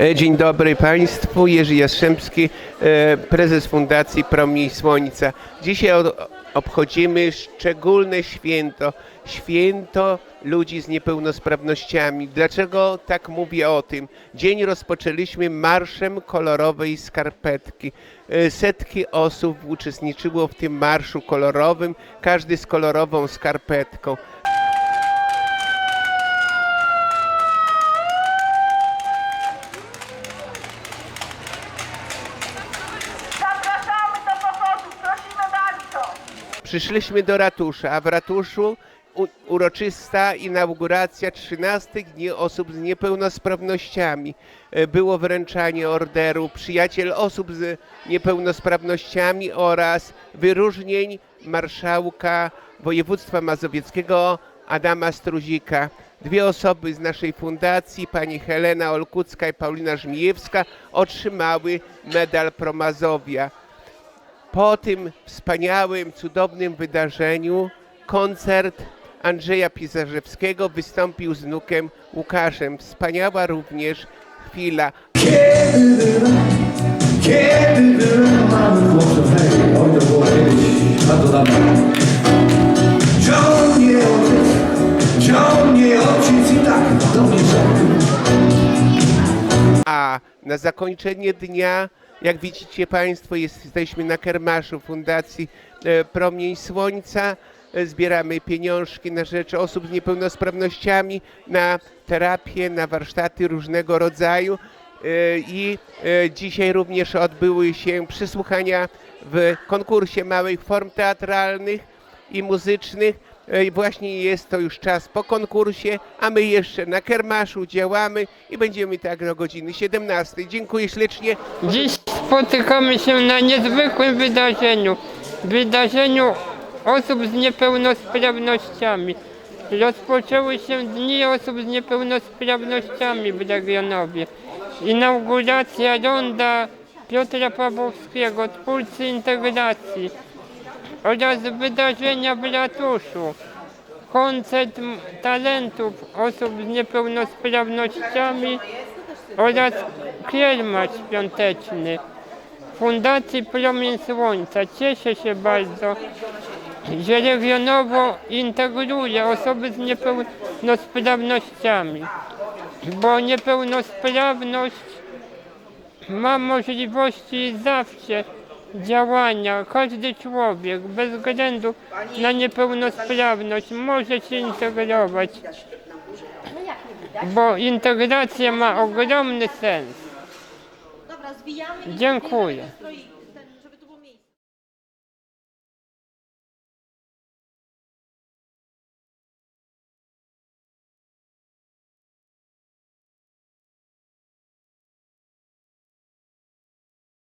E, Dzień dobry Państwu, Jerzy Jastrzębski, e, prezes Fundacji Promień Słońca. Dzisiaj obchodzimy szczególne święto, święto ludzi z niepełnosprawnościami. Dlaczego tak mówię o tym? Dzień rozpoczęliśmy marszem kolorowej skarpetki. E, Setki osób uczestniczyło w tym marszu kolorowym, każdy z kolorową skarpetką. Zapraszamy do powodów, prosimy bardzo. Przyszliśmy do ratusza, a w ratuszu u, uroczysta inauguracja 13 dni osób z niepełnosprawnościami. E, Było wręczanie orderu Przyjaciel osób z niepełnosprawnościami oraz wyróżnień marszałka województwa mazowieckiego Adama Struzika. Dwie osoby z naszej fundacji, pani Helena Olkucka i Paulina Żmijewska, otrzymały medal Promazowia. Po tym wspaniałym, cudownym wydarzeniu koncert Andrzeja Pisarzewskiego wystąpił z wnukiem Łukaszem. Wspaniała również chwila. Kiedy hej, oj to było kiedyś, bardzo dawno. Ciął mnie ojciec, ciął mnie ojciec i tak do mnie rzekł. A na zakończenie dnia, jak widzicie Państwo, jesteśmy na Kermaszu Fundacji e, Promień Słońca. E, Zbieramy pieniążki na rzecz osób z niepełnosprawnościami, na terapię, na warsztaty różnego rodzaju. E, I dzisiaj również odbyły się przesłuchania w konkursie małych form teatralnych i muzycznych. E, właśnie jest to już czas po konkursie, a my jeszcze na Kermaszu działamy i będziemy tak do godziny 17. Dziękuję ślicznie. Dziś spotykamy się na niezwykłym wydarzeniu. Wydarzeniu osób z niepełnosprawnościami. Rozpoczęły się Dni Osób z Niepełnosprawnościami w Legionowie. Inauguracja ronda Piotra Pawłowskiego, twórcy integracji oraz wydarzenia w ratuszu. Koncert talentów osób z niepełnosprawnościami oraz kiermasz świąteczny Fundacji Promień Słońca. Cieszę się bardzo, że regionowo integruje osoby z niepełnosprawnościami, bo niepełnosprawność ma możliwości zawsze działania. Każdy człowiek, bez względu na niepełnosprawność, może się integrować, bo integracja ma ogromny sens. Dziękuję.